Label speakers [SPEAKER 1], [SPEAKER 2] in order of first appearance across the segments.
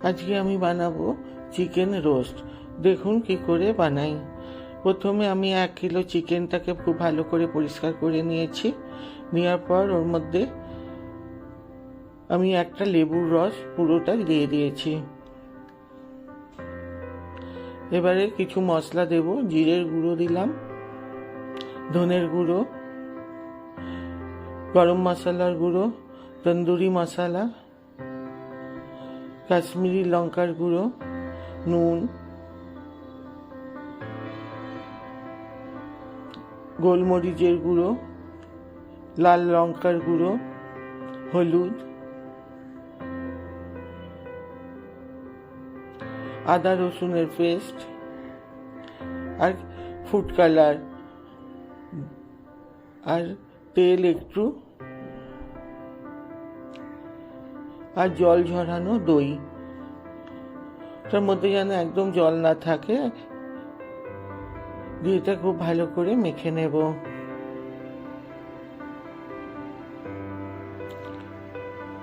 [SPEAKER 1] আজকে আমি বানাবো চিকেন রোস্ট দেখুন কি করে বানাই। প্রথমে আমি এক কিলো চিকেনটাকে খুব ভালো করে পরিষ্কার করে নিয়েছি। নেওয়ার পর ওর মধ্যে আমি একটা লেবুর রস পুরোটা দিয়ে দিয়েছি। এবারে কিছু মশলা দেব, জিরের গুঁড়ো দিলাম, ধনের গুঁড়ো, গরম মশলার গুঁড়ো, তন্দুরি মশলা কাশ্মীরি লঙ্কার গুঁড়ো, নুন, গোলমরিচের গুঁড়ো, লাল লঙ্কার গুঁড়ো, হলুদ, আদা রসুনের পেস্ট আর ফুড কালার। আর তেল একটু আর জল ঝরানো দই। তার মধ্যে যেন একদম জল না থাকে, দইটা খুব ভালো করে মেখে নেব।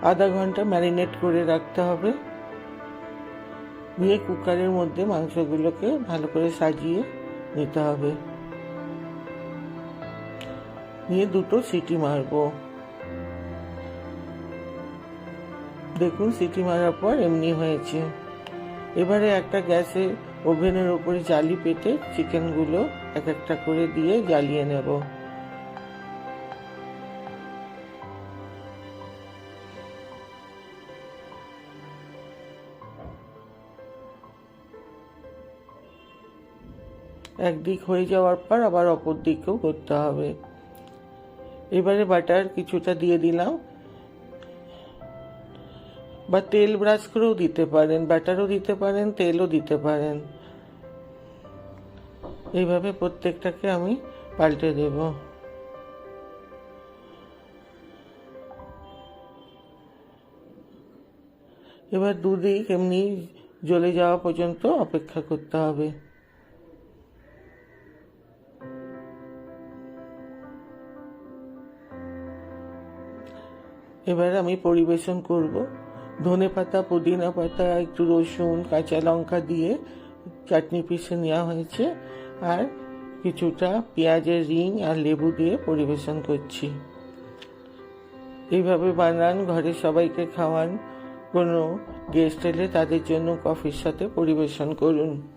[SPEAKER 1] আধা ঘণ্টা ম্যারিনেট করে রাখতে হবে। দিয়ে কুকারের মধ্যে মাংসগুলোকে ভালো করে সাজিয়ে নিতে হবে। নিয়ে দুটো সিটি মারবো। দেখুন, সিটি মারার পর এমনি হয়েছে। এবারে একটা গ্যাসে ওভেনের ওপরে জালি পেতে চিকেনগুলো এক একটা করে দিয়ে জ্বালিয়ে নেব। একদিক হয়ে যাওয়ার পর আবার অপর দিকেও করতে হবে। এবারে বাটার কিছুটা দিয়ে দিলাম। বা তেল ব্রাশ করেও দিতে পারেন, ব্যাটারও দিতে পারেন, তেলও দিতে পারেন। এইভাবে প্রত্যেকটাকে আমি পাল্টে দেব। এবার দুদিক এমনি জ্বলে যাওয়া পর্যন্ত অপেক্ষা করতে হবে। এবার আমি পরিবেশন করব। ধনে পাতা, পুদিনা পাতা, একটু রসুন, কাঁচা লঙ্কা দিয়ে চাটনি পিসে নেওয়া হয়েছে। আর কিছুটা পেঁয়াজের রিং আর লেবু দিয়ে পরিবেশন করছি। এইভাবে বানান, ঘরে সবাইকে খাওয়ান। কোনো গেস্ট এলে তাদের জন্য কফির সাথে পরিবেশন করুন।